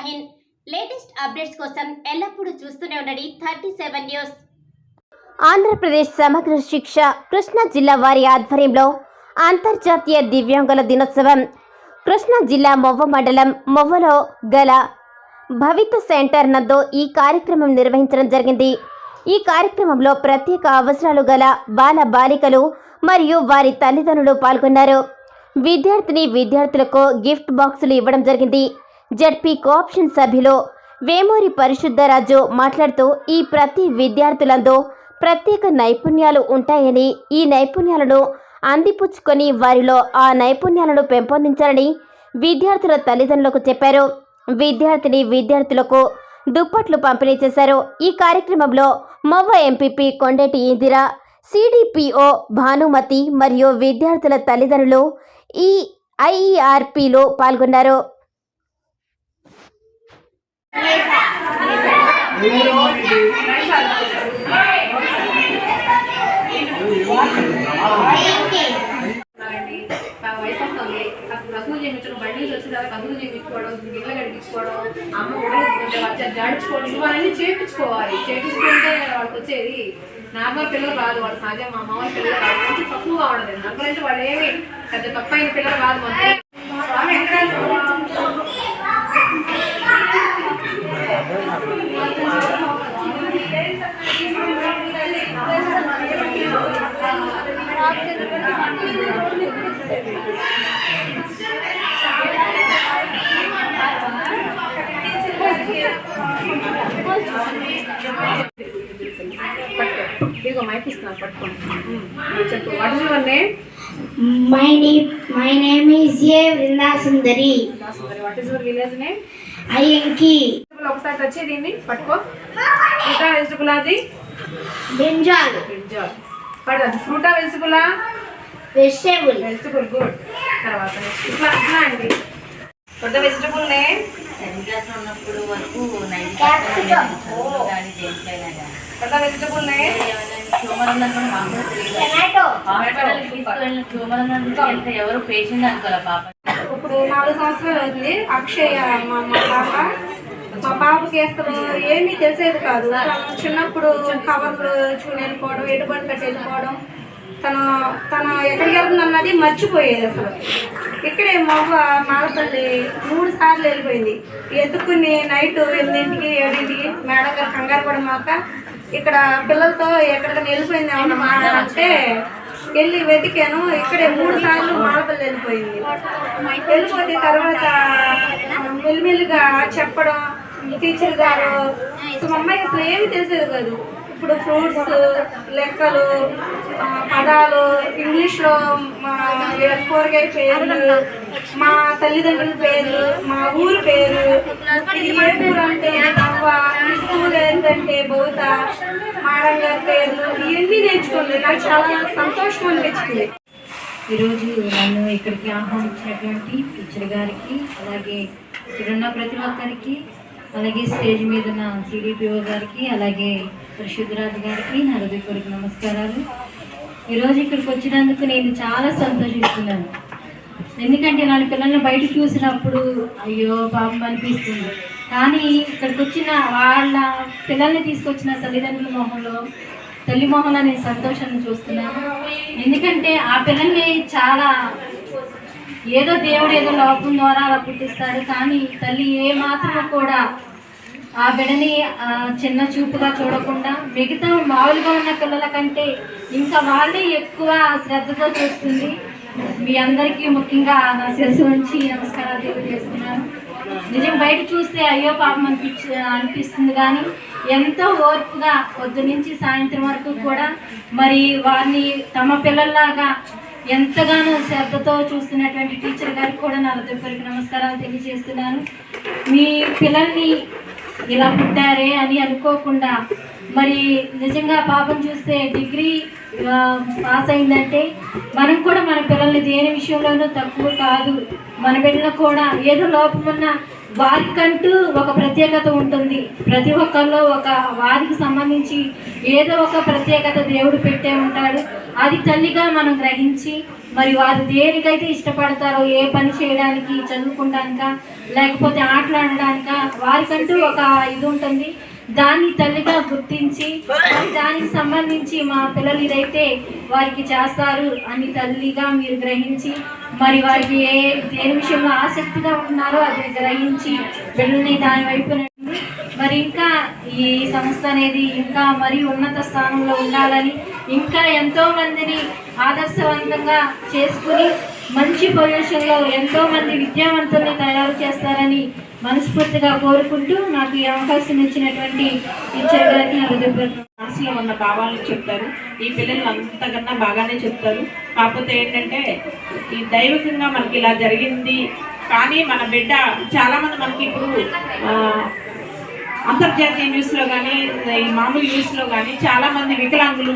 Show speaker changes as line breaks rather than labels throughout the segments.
Shaheen latest updates కోసం ఎల్లప్పుడూ చూస్తూనే ఉండండి థర్టీ సెవెన్ న్యూస్. ఆంధ్రప్రదేశ్ సమగ్ర శిక్ష కృష్ణా జిల్లా వారి ఆధ్వర్యంలో అంతర్జాతీయ దివ్యాంగుల దినోత్సవం. కృష్ణా జిల్లా మొవ్వ మండలం మొవ్వలో గల భవిత సెంటర్ నందు ఈ కార్యక్రమం నిర్వహించడం జరిగింది. ఈ కార్యక్రమంలో ప్రత్యేక అవసరాలు గల బాల బాలికలు మరియు వారి తల్లిదండ్రులు పాల్గొన్నారు. విద్యార్థిని విద్యార్థులకు గిఫ్ట్ బాక్సులు ఇవ్వడం జరిగింది. జడ్పీ కోఆప్షన్ సభ్యులు వేమూరి పరిశుద్ధరాజు మాట్లాడుతూ ఈ ప్రతి విద్యార్థులందు ప్రత్యేక నైపుణ్యాలు ఉంటాయని ఈ నైపుణ్యాలను అందిపుచ్చుకొని వారిలో ఆ నైపుణ్యాలను పెంపొందించాలని విద్యార్థుల తల్లిదండ్రులకు చెప్పారు. విద్యార్థిని విద్యార్థులకు దుప్పట్లు పంపిణీ చేశారు. ఈ కార్యక్రమంలో మొవ్వ ఎంపీపీ కొండేటి ఇందిర సిడిపిఓ భానుమతి మరియు విద్యార్థుల తల్లిదండ్రులు ఈ ఐఈఆర్పిలో పాల్గొన్నారు.
ఉన్నారండి. వయసు వస్తుంది అసలు రసూలు చేయించడం బండి నుంచి వచ్చిన తర్వాత చేయించుకోవడం గిన్నెలు కడిగించుకోవడం అమ్మ కొంచెం వచ్చి జాడించుకోవడం ఇవన్నీ చేయించుకోవాలి చేయించుకుంటే వాళ్ళకి వచ్చేది నార్మల్ పిల్లలు కాదు వాళ్ళు సహజం మా మామూలు పిల్లలు కాదు కొంచెం తక్కువగా ఉండదు నార్మల్ వాళ్ళు ఏమి పెద్ద తప్పైన పిల్లలు కాదు మొత్తం ఇదిగో మైక్ ఇస్తున్నాను పట్టుకోండి చెప్పు what is your name
My name, my name is A. Vrinda Sundari.
What is your village name
Ayanki.
ఒకసారి టచ్ చేయి దీన్ని పట్టుకో ఫ్రూటా వెజిటబుల్ అది. బ్రింజాల్ పడు అది ఫ్రూటా వెజిటబులా
Vegetable.
వెజిటబుల్ గుడ్ తర్వాత ఇట్లా ఇట్లా అండి. కొత్త వెజిటబుల్ నేమ్
సెవెంత్ క్లాస్ ఉన్నప్పుడు వరకు
కొత్త వెజిటబుల్ నేమ్
ఎవరు పేషెంట్ అనుకోలే పాప
ఇప్పుడు నాలుగు సంవత్సరాలు అవుతుంది అక్షయ మా పాప. మా పాపకి అసలు ఏమీ తెలిసేది కాదు. చిన్నప్పుడు కవర్లు చూని వెళ్ళిపోవడం ఎటుబడి కట్టి వెళ్ళిపోవడం తను తను ఎక్కడికి వెళ్తుందన్నది మర్చిపోయేది అసలు. ఇక్కడే మవ్వ మాలపల్లి మూడు సార్లు వెళ్ళిపోయింది. ఎత్తుకుని నైట్ ఎనిమిదింటికి ఏడింటికి మేడం గారు కంగారు పడమాక ఇక్కడ పిల్లలతో ఎక్కడికైనా వెళ్ళిపోయింది అన్నమాట అంటే వెళ్ళి వెతికాను. ఇక్కడే మూడు సార్లు మాలపల్లి వెళ్ళిపోయింది. వెళ్ళిపోతే తర్వాత మెల్లిమెల్లిగా చెప్పడం టీచర్ గారు మా అమ్మాయికి అసలు ఏమి తెలిసేది కాదు. ఇప్పుడు ఫ్రూట్స్ లెక్కలు పదాలు ఇంగ్లీష్లో మా కూరగాయ పేర్లు మా తల్లిదండ్రుల పేర్లు మా ఊరు పేరు ఏ ఊరు అంటే అవ్వ స్కూల్ ఏంటంటే బౌత మేడం గారి పేర్లు ఇవన్నీ నేర్చుకోండి. నాకు చాలా సంతోషం అనిపించింది.
ఈరోజు నన్ను ఇక్కడికి ఆహ్వానించినటువంటి టీచర్ గారికి అలాగే ఇక్కడున్న ప్రతి ఒక్కరికి అలాగే స్టేజ్ మీద ఉన్న సిడిపిఓ గారికి అలాగే పరిశుద్ధరాజు గారికి నా హృదయపూర్వక నమస్కారాలు. ఈరోజు ఇక్కడికి వచ్చినందుకు నేను చాలా సంతోషిస్తున్నాను. ఎందుకంటే నా పిల్లల్ని బయట చూసినప్పుడు అయ్యో పాపం అనిపిస్తుంది. కానీ ఇక్కడికి వచ్చిన వాళ్ళ పిల్లల్ని తీసుకొచ్చిన తల్లిదండ్రుల మొహంలో తల్లి మొహంలో నేను సంతోషాన్ని చూస్తున్నాను. ఎందుకంటే ఆ పిల్లల్ని చాలా ఏదో దేవుడు ఏదో లోపం ద్వారా అలా పుట్టిస్తాడు. కానీ తల్లి ఏ మాత్రం కూడా ఆ బిడని చిన్న చూపుగా చూడకుండా మిగతా మామూలుగా ఉన్న పిల్లల కంటే ఇంకా వాళ్ళే ఎక్కువ శ్రద్ధతో చూస్తుంది. మీ అందరికీ ముఖ్యంగా నా శిరసు నుంచి నమస్కారాలు తెలియజేస్తున్నాను. నిజం బయట చూస్తే అయ్యో పాపం అనిపించ అనిపిస్తుంది. కానీ ఎంతో ఓర్పుగా పొద్దు నుంచి సాయంత్రం వరకు కూడా మరి వారిని తమ పిల్లల్లాగా ఎంతగానో శ్రద్ధతో చూస్తున్నటువంటి టీచర్ గారికి కూడా నా హృదయపూర్వక నమస్కారాలు తెలియజేస్తున్నాను. మీ పిల్లల్ని ఇలా పుట్టారే అని అనుకోకుండా మరి నిజంగా పాపం చూస్తే డిగ్రీ పాస్ అయిందంటే మనం కూడా మన పిల్లల్ని దేని విషయంలోనూ తక్కువ కాదు. మన బిడ్డలు కూడా ఏదో లోపమున్న వారికంటూ ఒక ప్రత్యేకత ఉంటుంది. ప్రతి ఒక్కరిలో ఒక వారికి సంబంధించి ఏదో ఒక ప్రత్యేకత దేవుడు పెట్టే ఉంటాడు. అది తల్లిగా మనం గ్రహించి మరి వారు దేనికైతే ఇష్టపడతారో ఏ పని చేయడానికి చదువుకోవడానిక లేకపోతే ఆటలాడడానిక వారికంటూ ఒక ఇది ఉంటుంది. దాన్ని తల్లిగా గుర్తించి దానికి సంబంధించి మా పిల్లలు ఇదైతే వారికి చేస్తారు అని తల్లిగా మీరు గ్రహించి మరి వారికి ఏ దేని విషయంలో ఆసక్తిగా ఉన్నారో అది గ్రహించి బిడ్డల్ని దాని వైపు మరి ఇంకా ఈ సంస్థ అనేది ఇంకా మరి ఉన్నత స్థానంలో ఉండాలని ఇంకా ఎంతో మందిని ఆదర్శవంతంగా చేసుకుని మంచి పొజిషన్లో ఎంతో మంది విద్యావంతుల్ని తయారు చేస్తారని మనస్ఫూర్తిగా కోరుకుంటూ నాకు ఈ అవకాశం ఇచ్చినటువంటి టీచర్ గారికి నా హృదయపూర్వక
మనసులో ఉన్న భావాలను చెప్తారు. ఈ పిల్లలు అంతకన్నా బాగానే చెప్తారు. కాకపోతే ఏంటంటే ఈ దైవికంగా మనకి ఇలా జరిగింది. కానీ మన బిడ్డ చాలామంది మనకి ఇప్పుడు అంతర్జాతీయ న్యూస్లో కానీ మామూలు న్యూస్లో కానీ చాలామంది వికలాంగులు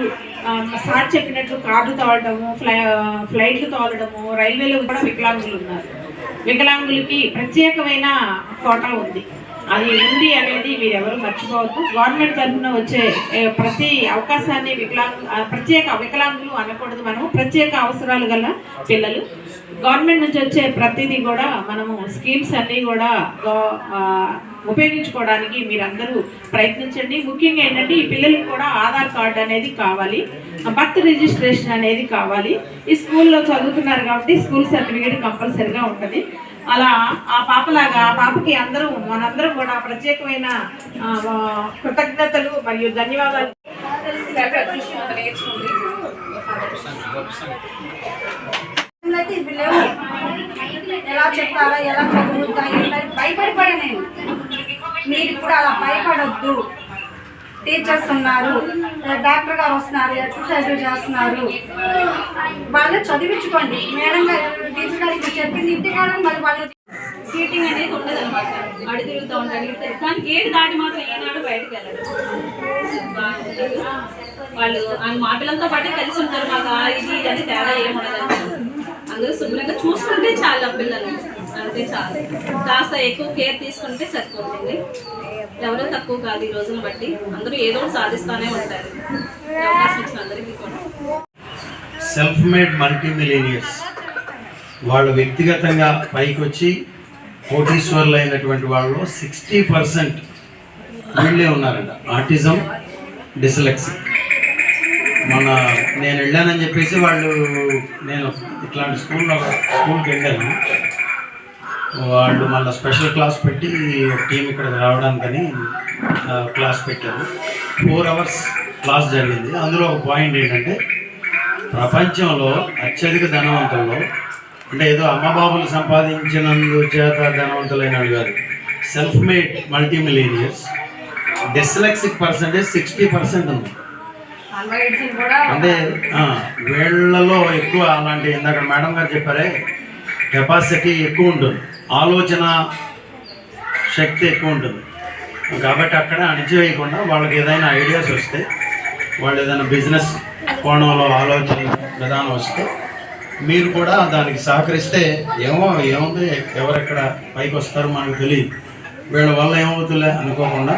సార్ చెప్పినట్లు కార్లు తోలడము ఫ్లై ఫ్లైట్లు తోలడము రైల్వేలో కూడా వికలాంగులు ఉన్నారు. వికలాంగులకి ప్రత్యేకమైన కోటా ఉంది. అది ఉంది అనేది మీరు ఎవరు మర్చిపోవద్దు. గవర్నమెంట్ తరఫున వచ్చే ప్రతి అవకాశాన్ని వికలాంగు ప్రత్యేక వికలాంగులు అనకూడదు మనము ప్రత్యేక అవసరాలు గల పిల్లలు. గవర్నమెంట్ నుంచి వచ్చే ప్రతిదీ కూడా మనము స్కీమ్స్ అన్నీ కూడా ఉపయోగించుకోవడానికి మీరందరూ ప్రయత్నించండి. ముఖ్యంగా ఏంటంటే ఈ పిల్లలకు కూడా ఆధార్ కార్డు అనేది కావాలి బర్త్ రిజిస్ట్రేషన్ అనేది కావాలి. ఈ స్కూల్లో చదువుతున్నారు కాబట్టి స్కూల్ సర్టిఫికేట్ కంపల్సరిగా ఉంటుంది. అలా ఆ పాపలాగా ఆ పాపకి అందరూ మనందరం కూడా ప్రత్యేకమైన కృతజ్ఞతలు మరియు ధన్యవాదాలు.
నేర్చుకుంది
అయితే ఇవి లేవు. ఎలా చెప్తారా ఎలా చదువుతాయి భయపడిపోయా నేను మీరు ఇప్పుడు అలా భయపడొద్దు. టీచర్స్ ఉన్నారు డాక్టర్ గారు వస్తున్నారు ఎక్సర్సైజులు చేస్తున్నారు. వాళ్ళు చదివించుకోండి. మేడం గారు టీచర్ గారికి చెప్పింది ఇంటి కూడా మరి వాళ్ళు
సీటింగ్ అనేది ఉండదు అనమాట అడి తిరుగుతూ ఉంటారు ఇటు తిరుగుతూ. కానీ గేట్ దాటి మాత్రం ఏనాడు బయటకు వెళ్ళడు. వాళ్ళు ఆ మా పిల్లలతో పాటే కలిసి ఉంటారు. మాకు ఇది ఇది అని తేడా ఏముండదు అందరూ శుభ్రంగా చూసుకుంటే చాలా పిల్లలు. అంతే చాలు. కాస్త ఎక్కువ కేర్ తీసుకుంటే సరిపోతుంది. ఎవరో తక్కువ కాదు ఈ రోజును బట్టి. అందరూ ఏదో ఒకటి సాధిస్తూనే ఉంటారు. అవకాశం ఇచ్చిన అందరికీ కూడా.
సెల్ఫ్ మేడ్ మల్టీ మిలీనియర్స్ వాళ్ళు వ్యక్తిగతంగా పైకి వచ్చి కోటీశ్వర్లు అయినటువంటి వాళ్ళు సిక్స్టీ పర్సెంట్ వీళ్ళే ఉన్నారంట. ఆటిజం డిస్లెక్సిక్ మొన్న నేను వెళ్ళానని చెప్పేసి వాళ్ళు నేను ఇట్లాంటి స్కూల్లో స్కూల్కి వెళ్ళాను. వాళ్ళు మళ్ళీ స్పెషల్ క్లాస్ పెట్టి టీం ఇక్కడికి రావడానికని క్లాస్ పెట్టారు. ఫోర్ అవర్స్ క్లాస్ జరిగింది. అందులో ఒక పాయింట్ ఏంటంటే ప్రపంచంలో అత్యధిక ధనవంతుల్లో అంటే ఏదో అమ్మబాబులు సంపాదించినందు చేత ధనవంతులైన కాదు self made multi millionaires dyslexic percentage sixty percent ఉంది. అంటే వీళ్ళలో ఎక్కువ అలాంటి ఇందాక మేడం గారు చెప్పారే కెపాసిటీ ఎక్కువ ఉంటుంది. ఆలోచన శక్తి ఎక్కువ ఉంటుంది. కాబట్టి అక్కడ అణిచివేయకుండా వాళ్ళకి ఏదైనా ఐడియాస్ వస్తే వాళ్ళు ఏదైనా బిజినెస్ కోణంలో ఆలోచన విధానం వస్తే మీరు కూడా దానికి సహకరిస్తే ఏమో ఏముంది ఎవరెక్కడ పైకి వస్తారో మనకు తెలియదు. వీళ్ళ వల్ల ఏమవుతుందిలే అనుకోకుండా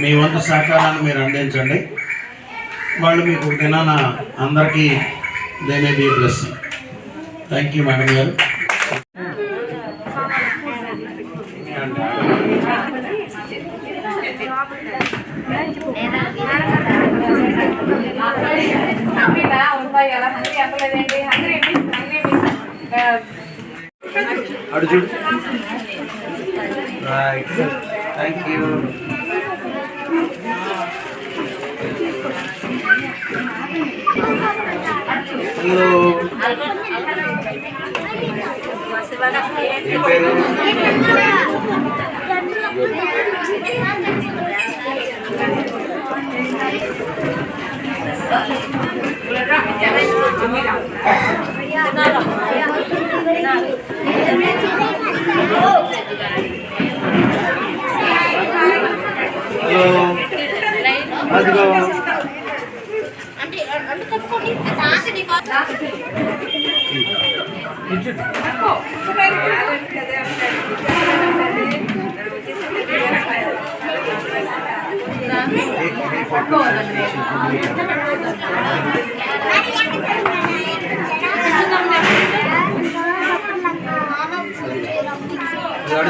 మీ వంతు సహకారాన్ని మీరు అందించండి. వాళ్ళు మీకు దినాన అందరికీ they may be plus thank you madam గారు.
హంగ్రీలా ఉంటాయి అలా
హలో ఏం పేరు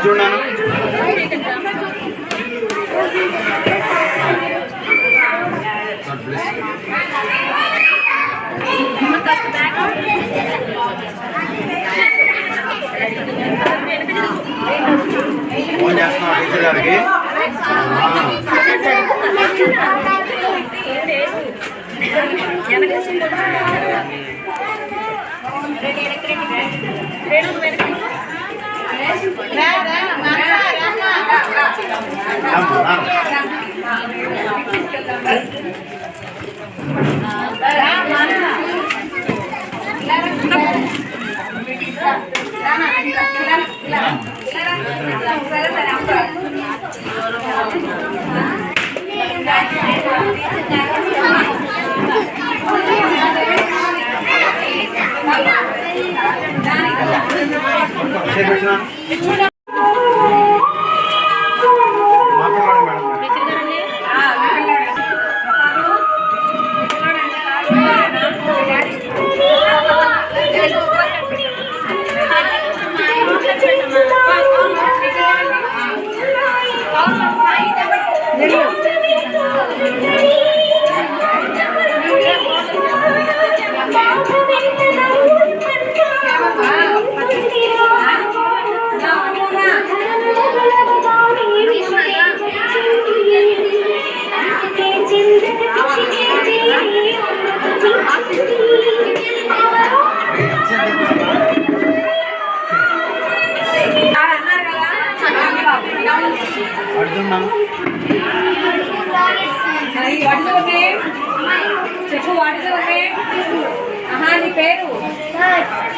చూడాను ఫోన్
చేస్తున్నాం టీచర్ గారికి Hãy subscribe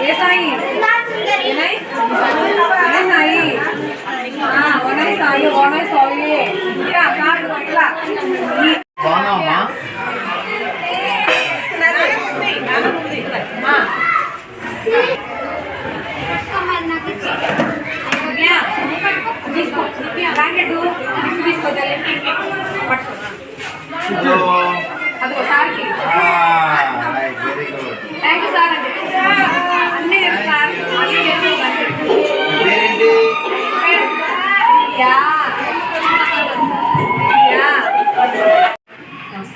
ఏ సాయి? సాయి. ఆ, సాయి సాయి. ఇలా ఇలా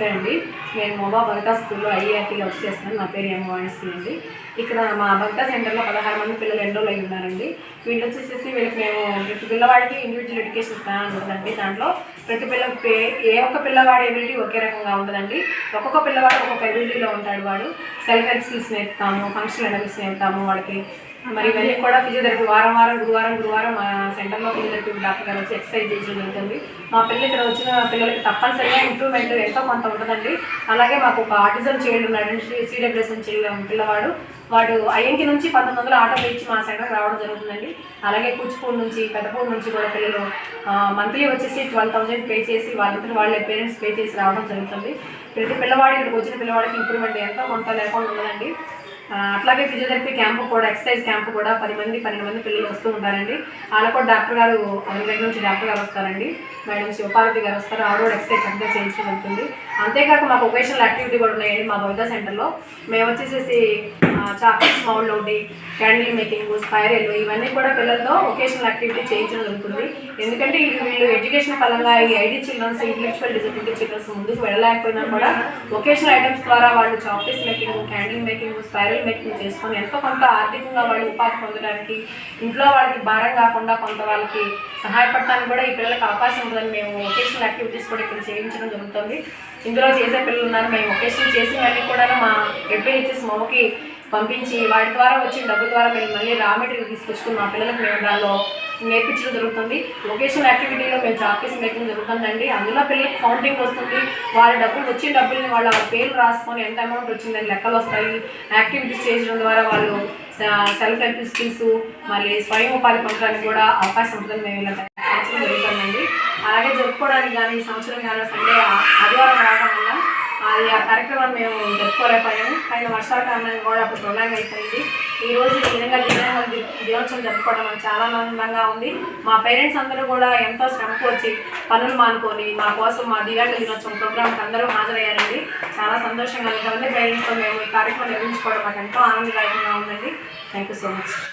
నమస్తే అండి. నేను మోబా బగటా స్కూల్లో ఐఐటీగా వర్క్ చేస్తున్నాను. నా పేరు ఏమో వాణిశ్రీ అండి. ఇక్కడ మా బగటా సెంటర్లో పదహారు మంది పిల్లలు ఎన్రోల్ అయి ఉన్నారండి. వీళ్ళు వచ్చేసేసి వీళ్ళకి మేము ప్రతి పిల్లవాడికి ఇండివిజువల్ ఎడ్యుకేషన్ ప్లాన్ ఉంటుందండి. దాంట్లో ప్రతి పిల్ల పే- ఏ ఒక్క పిల్లవాడి ఎబిలిటీ ఒకే రకంగా ఉండదండి ఒక్కొక్క పిల్లవాడు ఒక్కొక్క ఎబిలిటీలో ఉంటాడు వాడు. సెల్ఫ్ హెల్ప్ స్కిల్స్ నేర్పుతాము ఫంక్షనల్ ఎనర్జీస్ నేర్పుతాము వాడికి మరి ఇవన్నీ కూడా ఫిజియోథెరపీ వారం వారం గురువారం గురువారం మా సెంటర్లో ఫిజియోథెరపీ డాక్టర్ గారు వచ్చి ఎక్సర్సైజ్ చేయడం జరుగుతుంది. మా పిల్లలు ఇక్కడ వచ్చిన పిల్లలకి తప్పనిసరిగా ఇంప్రూవ్మెంట్ ఎంతో కొంత ఉంటుందండి. అలాగే మాకు ఒక ఆర్టిజం చైల్డ్ ఉన్నాడు సీడబ్ల్యూఎస్ఎన్ చైల్డ్ పిల్లవాడు. వాడు ఐఎన్టీ నుంచి పంతొమ్మిది వందల ఆటో ఇచ్చి మా సెంటర్కి రావడం జరుగుతుందండి. అలాగే కూచిపూడి నుంచి పెద్దపూడి నుంచి కూడా పిల్లలు మంత్లీ వచ్చేసి ట్వెల్వ్ థౌసండ్ పే చేసి వాళ్ళంతా వాళ్ళ పేరెంట్స్ పే చేసి రావడం జరుగుతుంది. ప్రతి పిల్లవాడు ఇక్కడికి వచ్చిన పిల్లవాడికి ఇంప్రూవ్మెంట్ ఎంతో కొంత లేకుండా ఉండదండి అట్లాగే ఫిజియోథెరపీ క్యాంపు కూడా ఎక్సర్సైజ్ క్యాంపు కూడా పది మంది పన్నెండు మంది పిల్లలు వస్తూ ఉంటారండి. అలా కూడా డాక్టర్ గారు వాళ్ళ దగ్గర నుంచి డాక్టర్ గారు వస్తారండి. మేడం శివపార్వతి గారు వస్తారు. ఆవిడ కూడా ఎక్సర్సైజ్ చక్కగా చేయించడం ఉంటుంది అంతేకాక మాకు ఒకేషనల్ యాక్టివిటీ కూడా ఉన్నాయండి మా భవిత సెంటర్లో. మేము వచ్చేసేసి చాక్లెట్స్ మౌల్డ్ ఒకటి క్యాండిల్ మేకింగ్ స్పైరల్ ఇవన్నీ కూడా పిల్లలతో ఒకేషనల్ యాక్టివిటీ చేయించడం జరుగుతుంది. ఎందుకంటే ఇది వీళ్ళు ఎడ్యుకేషన్ పరంగా ఈ ID childrens intellectual disability childrens ముందుకు వెళ్ళలేకపోయినా కూడా ఒకేషనల్ ఐటమ్స్ ద్వారా వాళ్ళు chocolates making candle making spiral మెట్లు చేసుకొని ఎంతో కొంత ఆర్థికంగా వాళ్ళు ఉపాధి పొందడానికి ఇంట్లో వాళ్ళకి భారం కాకుండా కొంత వాళ్ళకి సహాయపడటానికి కూడా ఈ పిల్లలకు అవకాశం ఉంటుందని మేము వొకేషనల్ యాక్టివిటీస్ కూడా ఇక్కడ చేయించడం జరుగుతుంది. ఇందులో చేసే పిల్లలు ఉన్నారు. మేము ఒకేషన్ చేసినవన్నీ కూడా మా ఎడ్పిహెచ్ఎస్ మమ్మకి పంపించి వాటి ద్వారా వచ్చిన డబ్బు ద్వారా మేము మళ్ళీ రా మెటీరియల్ తీసుకొచ్చుకుని మా పిల్లలకు మేము దానిలో నేర్పించడం జరుగుతుంది. వొకేషనల్ యాక్టివిటీలో మేము చాక్లెట్స్ మేకడం జరుగుతుందండి. అందులో పిల్లలకి కౌంటింగ్ వస్తుంది. వాళ్ళ డబ్బులు వచ్చిన డబ్బుల్ని వాళ్ళ పేరు రాసుకొని ఎంత అమౌంట్ వచ్చిందని లెక్కలు వస్తాయి. యాక్టివిటీస్ చేయడం ద్వారా వాళ్ళు సెల్ఫ్ హెల్ప్ స్కిల్స్ మళ్ళీ స్వయం ఉపాధి పొందడానికి కూడా అవకాశం ఉంటుందని మేము ఇలా సంవత్సరం జరుగుతుందండి. అలాగే జరుపుకోవడానికి కానీ ఈ సంవత్సరం కానీ సండే ఆదివారం రావడం వల్ల అది ఆ కార్యక్రమాన్ని మేము జరుపుకోలేకపోయాము. ఆయన వర్షాల కారణంగా కూడా అప్పుడు ప్రొలాంగ్ అయిపోయింది. ఈ రోజు ఈ విధంగా దివ్యాంగుల దినోత్సవం జరుపుకోవడం మనకు చాలా ఆనందంగా ఉంది. మా పేరెంట్స్ అందరూ కూడా ఎంతో శ్రమకు వచ్చి పనులు మానుకొని మా కోసం మా దివ్యాంగుల దినోత్సవం ప్రోగ్రామ్కి అందరూ హాజరయ్యారండి. చాలా సంతోషంగా ఇంతమంది పేరెంట్స్తో మేము ఈ కార్యక్రమం నిర్వహించుకోవడం మాకు ఎంతో ఆనందదాయకంగా ఉందండి. Thank you so much